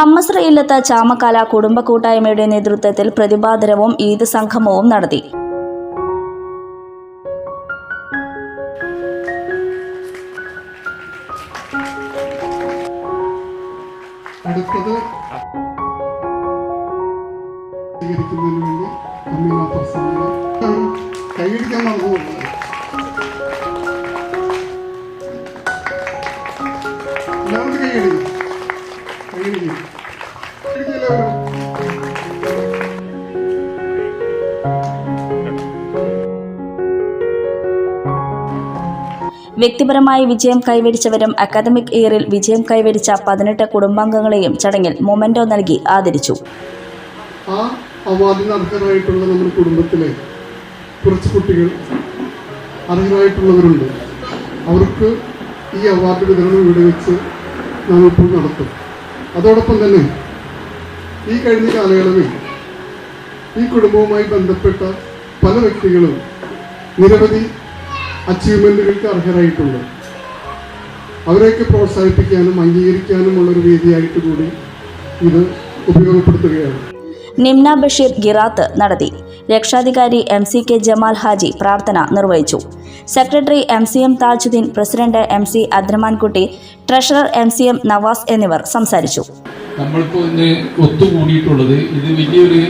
മമ്മസ്ര ഇല്ലത്ത് ചാമക്കാല കുടുംബ കൂട്ടായ്മയുടെ നേതൃത്വത്തിൽ പ്രതിഭാതരവും ഈദ് സംഗമവും നടത്തി. അടുത്തത് സ്വീകരിക്കുന്നതിന് വേണ്ടി കൈയടിക്കാൻ മറന്നു വ്യക്തിപരമായി വിജയം കൈവരിച്ചവരും അക്കാദമിക് ഇയറിൽ വിജയം കൈവരിച്ച പതിനെട്ട് കുടുംബാംഗങ്ങളെയും ചടങ്ങിൽ മൊമെന്റോ നൽകി ആദരിച്ചു. ആ അവാർഡിന് നമ്മുടെ കുടുംബത്തിലെ കുറച്ച് കുട്ടികൾ അർഹരായിട്ടുള്ളവരുണ്ട്. അവർക്ക് ഈ അവാർഡ് വിതരണം ഇവിടെ വെച്ച് നാം ഇപ്പോൾ നടത്തും. അതോടൊപ്പം തന്നെ ഈ കഴിഞ്ഞ കാലയളവിൽ ഈ കുടുംബവുമായി ബന്ധപ്പെട്ട പല വ്യക്തികളും നിരവധി അച്ചീവ്മെന്റുകൾക്ക് അർഹരായിട്ടുണ്ട്. അവരെയൊക്കെ പ്രോത്സാഹിപ്പിക്കാനും അംഗീകരിക്കാനുമുള്ള ഒരു വേദിയായിട്ട് കൂടി ഇത് ഉപയോഗപ്പെടുത്തുകയാണ്. നിംന ബഷീർ ഗിറാത്ത് നടത്തി. രക്ഷാധികാരി M C K Jamal Haji പ്രാർത്ഥന നിർവഹിച്ചു. Secretary M C M Thajudheen president M C Adramankutty treasurer M C M Navas എന്നിവർ സംസാരിച്ചു. നമ്മളിപ്പോൾ ഇന്ന് ഒത്തുകൂടിയിട്ടുള്ളത് ഇത് വലിയൊരു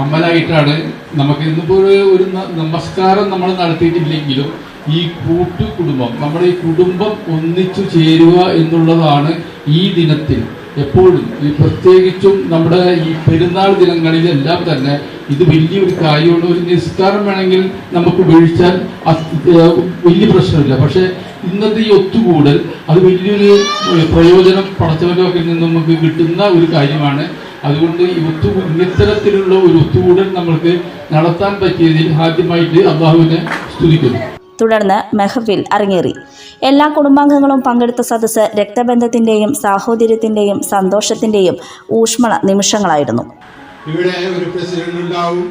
അമലായിട്ടാണ് നമുക്ക് ഇന്നിപ്പോൾ ഒരു നമസ്കാരം നമ്മൾ നടത്തിയിട്ടില്ലെങ്കിലും ഈ കൂട്ടുകുടുംബം നമ്മുടെ ഈ കുടുംബം ഒന്നിച്ചു ചേരുക എന്നുള്ളതാണ് ഈ ദിനത്തിൽ. എപ്പോഴും ഈ പ്രത്യേകിച്ചും നമ്മുടെ ഈ പെരുന്നാൾ ദിനങ്ങളിലെല്ലാം തന്നെ ഇത് വലിയൊരു കാര്യമുള്ള ഒരു നിസ്കാരം വേണമെങ്കിൽ നമുക്ക് വീഴ്ചാൽ വലിയ പ്രശ്നമില്ല. പക്ഷേ ഇന്നത്തെ ഈ ഒത്തുകൂടൽ അത് വലിയൊരു പ്രയോജനം പടച്ചവരൊക്കെ നിന്ന് നമുക്ക് കിട്ടുന്ന ഒരു കാര്യമാണ് അതുകൊണ്ട് ഈ ഒത്തു ഇത്തരത്തിലുള്ള ഒരു ഒത്തുകൂടൽ നമ്മൾക്ക് നടത്താൻ പറ്റിയതിൽ ആദ്യമായിട്ട് അള്ളാഹുവിനെ സ്തുതിക്കുന്നു. തുടർന്ന് മെഹഫിൽ അരങ്ങേറി. എല്ലാ കുടുംബാംഗങ്ങളും പങ്കെടുത്ത സദസ്സ് രക്തബന്ധത്തിന്റെയും സാഹോദര്യത്തിന്റെയും സന്തോഷത്തിന്റെയും ഊഷ്മള നിമിഷങ്ങളായിരുന്നു. ഇവിടെ ഒരു പ്രസിഡന്റ് ഉണ്ടാവും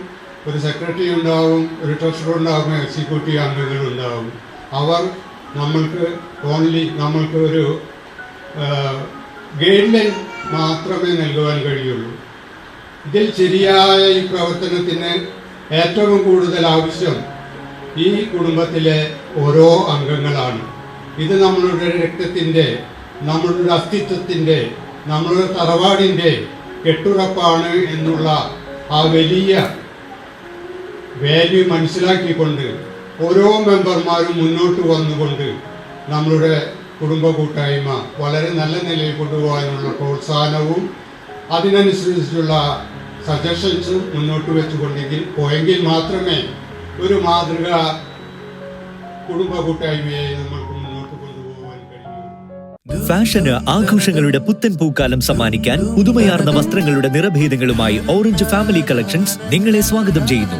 ഒരു സെക്രട്ടറി ഉണ്ടാവും ഒരു ട്രഷറർ ഉണ്ടാവും എക്സിക്യൂട്ടീവ് അംഗങ്ങൾ ഉണ്ടാവും. അവർ നമ്മൾക്ക് ഓൺലി നമ്മൾക്ക് ഒരു ഗൈഡ് ലൈൻ മാത്രമേ നൽകുവാൻ കഴിയുള്ളൂ. ഇതിൽ ശരിയായ ഈ പ്രവർത്തനത്തിന് ഏറ്റവും കൂടുതൽ ആവശ്യം ഈ കുടുംബത്തിലെ ഓരോ അംഗങ്ങളാണ്. ഇത് നമ്മളുടെ രക്തത്തിന്റെ നമ്മളുടെ അസ്തിത്വത്തിന്റെ നമ്മളുടെ തറവാടിന്റെ കെട്ടുറപ്പാണ് എന്നുള്ള ആ വലിയ വാല്യൂ മനസ്സിലാക്കിക്കൊണ്ട് ഓരോ മെമ്പർമാരും മുന്നോട്ട് വന്നുകൊണ്ട് നമ്മളുടെ കുടുംബ കൂട്ടായ്മ വളരെ നല്ല നിലയിൽ കൊണ്ടുപോകാനുള്ള പ്രോത്സാഹനവും അതിനനുസരിച്ചുള്ള സജഷൻസും മുന്നോട്ട് വെച്ചുകൊണ്ടെങ്കിൽ പോയെങ്കിൽ മാത്രമേ ഒരു മാതൃക കുടുംബ കൂട്ടായ്മയെ നമ്മൾക്ക് മുന്നോട്ട് കൊണ്ടുപോകാൻ കഴിയൂ. ഫാഷന് ആഘോഷങ്ങളുടെ പുത്തൻ പൂക്കാലം സമ്മാനിക്കാൻ പുതുമയാർന്ന വസ്ത്രങ്ങളുടെ നിറഭേദങ്ങളുമായി ഓറഞ്ച് ഫാമിലി കളക്ഷൻസ് നിങ്ങളെ സ്വാഗതം ചെയ്യുന്നു.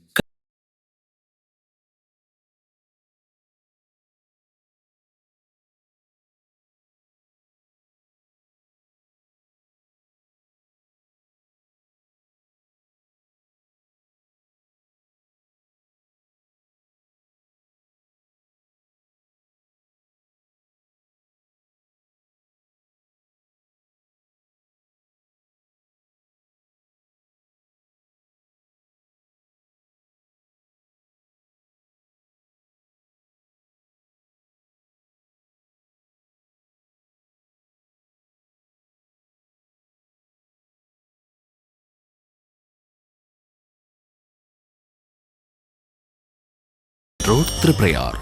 road Triprayar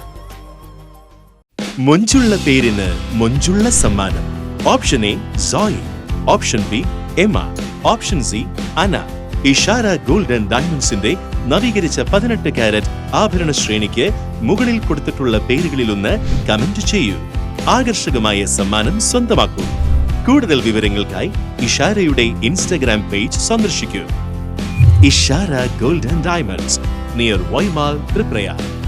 മൊഞ്ചുള്ള പേരിന് മൊഞ്ചുള്ള സമ്മാനം. Option A Zoey. Option B Emma. Option C Ana. Ishara golden ഡയമണ്ട്സിന്റെ നവീകരിച്ച പതിനെട്ട് കാരറ്റ് ആഭരണ ശ്രേണിക്ക് മുകളിൽ കൊടുത്തിട്ടുള്ള പേരുകളിലൊന്ന് കമന്റ് ചെയ്യൂ. ആകർഷകമായ സമ്മാനം സ്വന്തമാക്കൂ. കൂടുതൽ വിവരങ്ങൾക്കായി ഇഷാരയുടെ ഇൻസ്റ്റഗ്രാം പേജ് സന്ദർശിക്കൂ. Ishara golden diamonds. Near Y mall Triprayar.